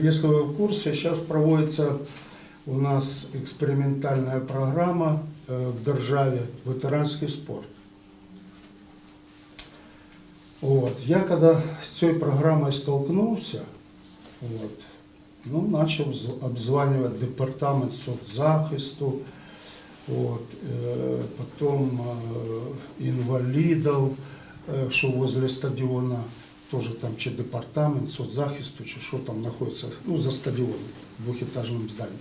Если вы в курсе, сейчас проводится у нас экспериментальная программа э, в державе «Ветеранский спорт». Вот. Я когда с этой программой столкнулся, вот, ну, начал з- обзванивать департамент соцзахисту, вот, э, потом э, инвалидов, э, что возле стадиона, тоже там чи департамент соцзахисту, чи що там знаходиться, ну, за стадіоном, в двохетажному зданні.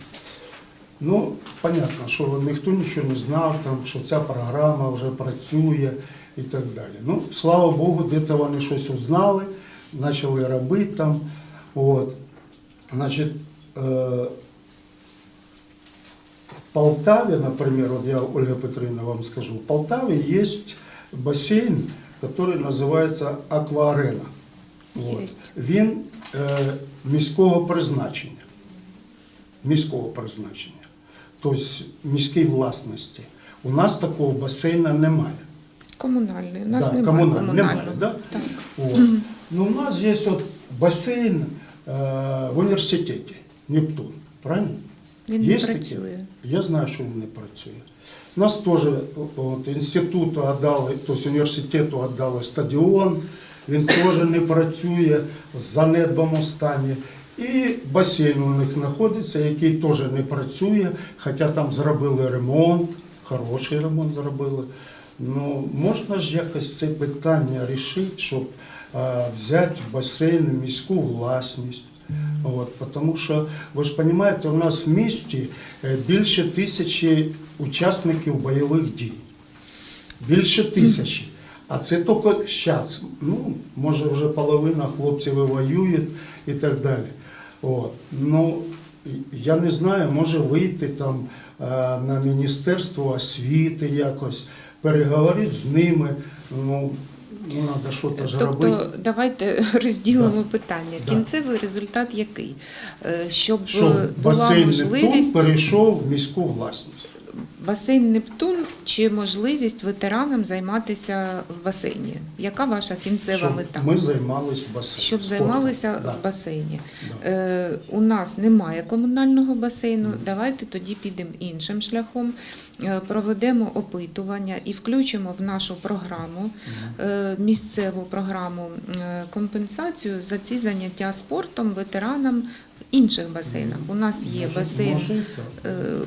Ну, понятно, що ніхто нічого не знав, там, що ця програма вже працює і так далі. Ну, слава Богу, де-то вони щось узнали, почали робити там. От. Значить, е, в Полтаве, например, вот я, Ольга Петровна, вам скажу, в Полтаве есть бассейн, который называется Акваарена. Вот. Він е, міського призначення. Міського призначення. Тобто міській власності. У нас такого басейна немає. Комунальний. У нас Да, немає комунальний. комунального. Немає, да? Так. От. Ну, у нас є от басейн е, в університеті Нептун. Правильно? Він Є не такі? працює. Я знаю, що він не працює. У нас теж от, інституту віддали, тобто університету віддали стадіон, він теж не працює в занедбаному стані. І басейн у них знаходиться, який теж не працює, хоча там зробили ремонт, хороший ремонт зробили. Ну, можна ж якось це питання рішити, щоб е, взяти басейн міську власність. От, тому що, ви ж розумієте, у нас в місті е, більше тисячі учасників бойових дій. Більше тисячі. А це тільки зараз. Ну, може вже половина хлопців і воюють і так далі. От. Ну, я не знаю, може вийти там е, на Міністерство освіти якось, переговорити з ними. Ну, ну треба щось ж робити. Тобто давайте розділимо Да. питання. Да. Кінцевий результат який? Е, Щоб, Щоб була можливість перейшов в міську власність. Басейн Нептун чи можливість ветеранам займатися в басейні? Яка ваша кінцева Щоб мета? ми займалися басейном. Щоб займалися Да. в басейні. Да. Е, у нас немає комунального басейну. Давайте тоді підемо іншим шляхом. Е, Проведемо опитування і включимо в нашу програму е, місцеву програму е, компенсацію за ці заняття спортом ветеранам в інших басейнах. У нас є басейн е, е,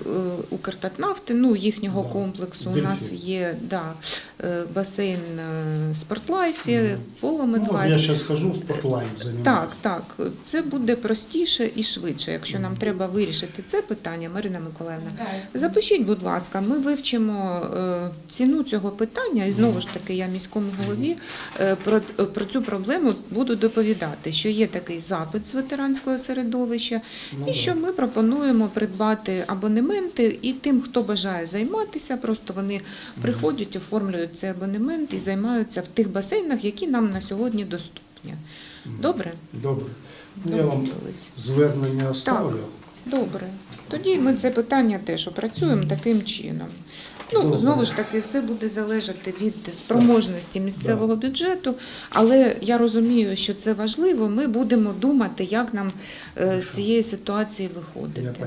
Укртатнафти, ну їхнього Да. комплексу. У нас є да, е, басейн е, Спортлайфі, Мгм. Поло Ну, я зараз скажу в спортлайн. Так, так, це буде простіше і швидше, якщо нам треба вирішити це питання, Марина Миколаївна. Запишіть, будь ласка, ми вивчимо е, ціну цього питання, і знову ж таки, я міському голові е, про, про цю проблему буду доповідати, що є такий запит з ветеранського середовища, Ну, і що ми пропонуємо придбати абонементи і тим, хто бажає займатися, просто вони приходять, оформлюють цей абонемент і займаються в тих басейнах, які нам на сьогодні доступні. Добре? Добре. Ну, я вам звернення оставлю. Добре. Тоді ми це питання теж опрацюємо таким чином. Ну, Добре. знову ж таки, все буде залежати від спроможності місцевого бюджету, але я розумію, що це важливо. Ми будемо думати, як нам е, з цієї ситуації виходити. Я.